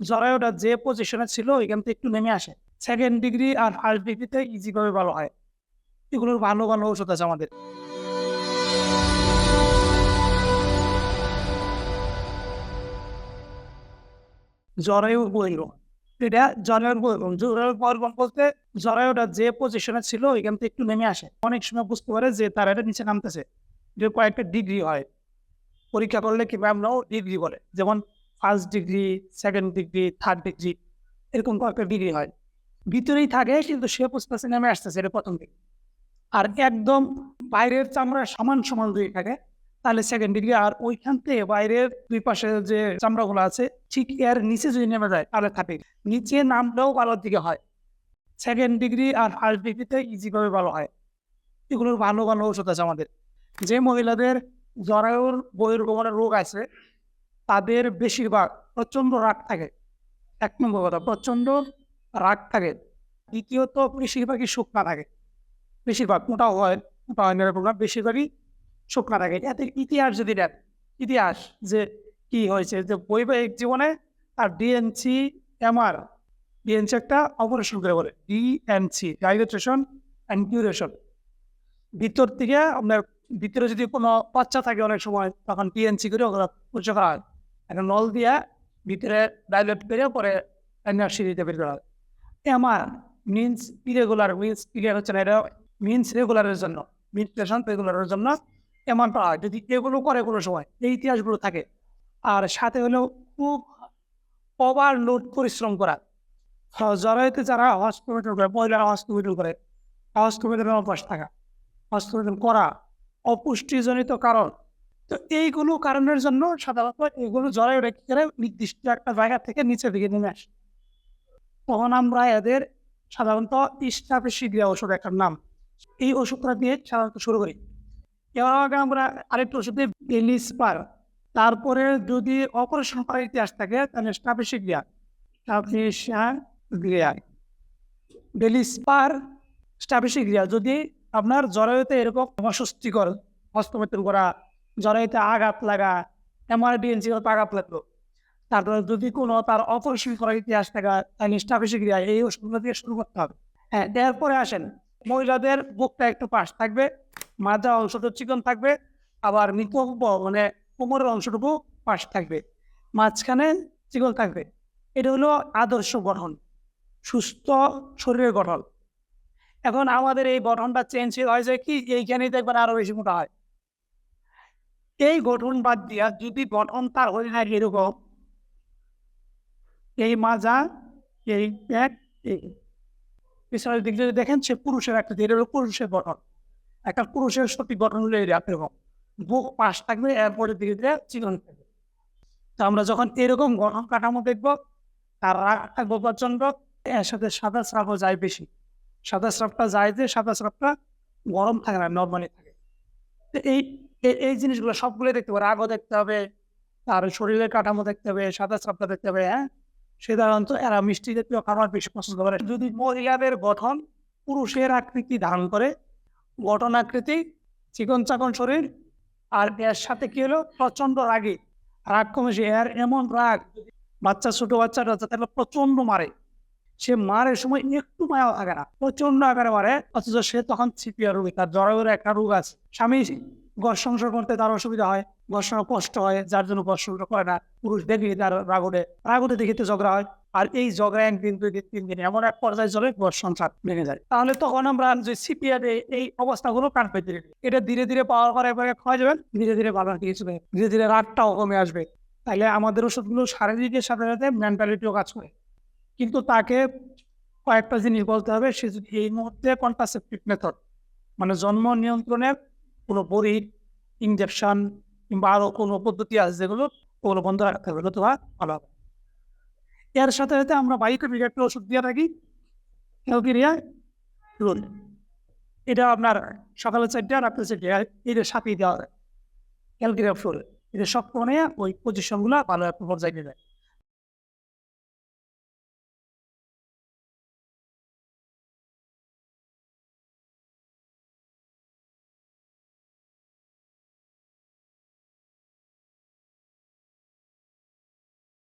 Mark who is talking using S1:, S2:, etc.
S1: জরায়ুটা যে পজিশনে ছিল ওইখান থেকে একটু নেমে আসে। সেকেন্ড ডিগ্রি আর ফার্স্ট ডিগ্রিতে ইজিভাবে ভালো হয়। এগুলোর ভালো ভালো ওষুধ আছে আমাদের। জরায়ুর বৈরম এটা জরায়ুর বৈরম বলতে জরায়ুটা যে পজিশনে ছিল ওইখান থেকে একটু নেমে আসে। অনেক সময় বুঝতে পারে যে তার এটা নিচে নামতেছে। যে কয়েকটা ডিগ্রি হয়। পরীক্ষা করলে কিংবা আমরাও ডিগ্রি বলে যেমন first degree second degree third degree এরকম কয়েকটা ডিগ্রি হয়। ভিতরেই থাকে, কিন্তু সে পুস্তাসে নেমে আসতেছে, এটা প্রথম দিকে আর একদম বাইরের চামড়া সমান সমান দুই থাকে, তাহলে সেকেন্ড ডিগ্রি আর ওইখান থেকে বাইরের দুই পাশে যে চামড়াগুলো আছে, ঠিক এর নিচে যদি নেমে যায়, তাহলে থাকে। নিচে নামলেও ভালোর দিকে হয়। সেকেন্ড ডিগ্রি আর ফার্স্ট ডিগ্রিতে ইজিভাবে ভালো হয়। এগুলোর ভালো ভালো ওষুধ আছে আমাদের। যে মহিলাদের জরায়ুর বহির্গমনের রোগ আছে তাদের বেশিরভাগ প্রচণ্ড রাগ থাকে। এক নম্বর কথা, প্রচণ্ড রাগ থাকে। দ্বিতীয়ত, বেশিরভাগই শুকনা থাকে। বেশিরভাগ মোটাও হয়, মোটা হয় না এরকম না, বেশিরভাগই শুকনা থাকে। এতে ইতিহাস যদি দেন, ইতিহাস যে কি হয়েছে, যে বৈবাহিক জীবনে আর ডিএনসি এমআর ডিএনসি একটা অপারেশন করে বলে ডিএনসি ডাইলেট্রেশন অ্যান্ড ডিউরেশন ভিতর থেকে আপনার ভিতরে যদি কোনো বাচ্চা থাকে অনেক সময়, তখন পিএনসি করে ওগুলো পরিচয় করা হয়। একটা নল দিয়ে ভিতরে ডাইলেট করে পরে দিতে বের করা হয় MR means irregular means clear হচ্ছে না, এটা মিনস রেগুলারের জন্য মিনস পেশেন্ট রেগুলারের জন্য এমন পাওয়া হয় যদি এগুলো করে কোনো সময়, এই ইতিহাসগুলো থাকে। আর সাথে হলেও খুব ওভারলোড পরিশ্রম করা। জরাইতে যারা হসপিটাল করে, মহিলা হসপিটাল করে হসপিটালের অভ্যাস থাকা হস্তমোধন করা অপুষ্টিজনিত কারণ। তো এইগুলো কারণের জন্য সাধারণত এগুলো জরায়ু রেখে নির্দিষ্ট একটা জায়গা থেকে নিচের দিকে নেমে আসে। তখন আমরা এদের সাধারণত ইস্টাফিসিডিয়া ওষুধ একটা নাম। এই ওষুধটা দিয়ে সাধারণত শুরু করি। এবার আগে আমরা আরেকটা ওষুধ দিই বেলিসপার তারপরে যদি অপারেশন করার ইতিহাস থাকে, তাহলে স্টাফিসিডিয়া স্টাফিসিয়া বেলিসপার স্টাফিসিডিয়া যদি আপনার জরায়ুতে এরকম অস্বস্তিকর হস্তমৈথুন করা জরায়ুতে আঘাত লাগা এমআরডিএনসি আঘাত লাগল। তারপরে যদি কোনো তার অপারেশন করার ইতিহাস থাকা তাহলে স্টাফিসিক্রিয়া এই ওষুধগুলো দিয়ে শুরু করতে হবে। হ্যাঁ এরপরে আসেন। মহিলাদের বুকটা একটু পাশ থাকবে মাজা অংশটা চিকন থাকবে, আবার মৃত মানে কোমরের অংশটুকু পাশ থাকবে, মাঝখানে চিকন থাকবে। এটা হলো আদর্শ গঠন, সুস্থ শরীরের গঠন। এখন আমাদের এই গঠনটা চেঞ্জ হয় যে কি? এইখানেই দেখবেন আরও বেশি মোটা হয়। এই গঠন বাদ দিয়া যদি গঠন তার হয়ে থাকে এরকম এই মাজা এই এই। পিছনের দিক যদি দেখেন, সে পুরুষের একটা এটা হলো পুরুষের গঠন। একটা পুরুষের সঠিক গঠন হলো এরকম। বুক পাশ থাকবে এরপরে দিকে দিয়ে চিকন থাকবে। তো আমরা যখন এরকম গঠন কাঠামো দেখব, তার রাগ থাকব প্রচণ্ড এর সাথে সাদা স্রাবও যায় বেশি। সাদা স্রাবটা যায় যে, সাদা স্রাবটা গরম থাকে না নর্মালি থাকে। তো এই এই জিনিসগুলো সবগুলোই দেখতে হবে রাগও দেখতে হবে, তার শরীরের কাঠামো দেখতে হবে, সাদা স্রাবটা দেখতে হবে হ্যাঁ? সাধারণত এরা মিষ্টি জাতীয় খাবার বেশি পছন্দ করে। যদি মহিলাদের গঠন পুরুষের আকৃতি ধারণ করে, গঠন আকৃতি, চিকন চাকন শরীর, আর এর সাথে কি হলো? প্রচণ্ড রাগী। রাগ কমেছে এর এমন রাগ বাচ্চা, ছোট বাচ্চাটা তাহলে প্রচণ্ড মারে। সে মারের সময় একটু মায়া থাকে না প্রচণ্ড আকারে মারে, অথচ সে তখন সিপিআর রোগী, তার জরায়ুর একটা রোগ আছে। স্বামী ঘর সংসার করতে তার অসুবিধা হয়, ঘর কষ্ট হয়, যার জন্য ঘর সংসার করে না। পুরুষ দেখি তার রাগরে রাগরে দেখিতে ঝগড়া হয়। আর এই ঝগড়া একদিন দুই দিন তিন দিন এমন এক পর্যায়ে চলে ঘর সংসার ভেঙে যায়। তাহলে তখন আমরা যে সিপিআর এই অবস্থাগুলো কান পেতে এটা ধীরে ধীরে পাওয়ার পরে পরে খাওয়া যাবেন ধীরে ধীরে ভালো হয়ে যাবে ধীরে ধীরে রাগটাও কমে আসবে। তাইলে আমাদের ওষুধগুলো শারীরিকের সাথে সাথে মেন্টালিটিও কাজ করে। কিন্তু তাকে কয়েকটা জিনিস বলতে হবে, সে যদি এই মুহূর্তে কন্ট্রাসেপটিভ মেথড মানে জন্ম নিয়ন্ত্রণের কোনো বড়ি ইঞ্জেকশন কিংবা আরও কোনো পদ্ধতি আছে যেগুলো ওগুলো বন্ধ রাখতে হবে, নতুবা ভালো হবে। এর সাথে সাথে আমরা বাড়িতে একটা ওষুধ দিয়ে থাকি ক্যালকেরিয়া এটা আপনার সকালে চারটে, রাত্রে চারটে এটা সাথেই দেওয়া হয়। ক্যালকেরিয়া ফ্লোর এটা সব মানে ওই পজিশনগুলো ভালো একটা পর্যায়ে যায়।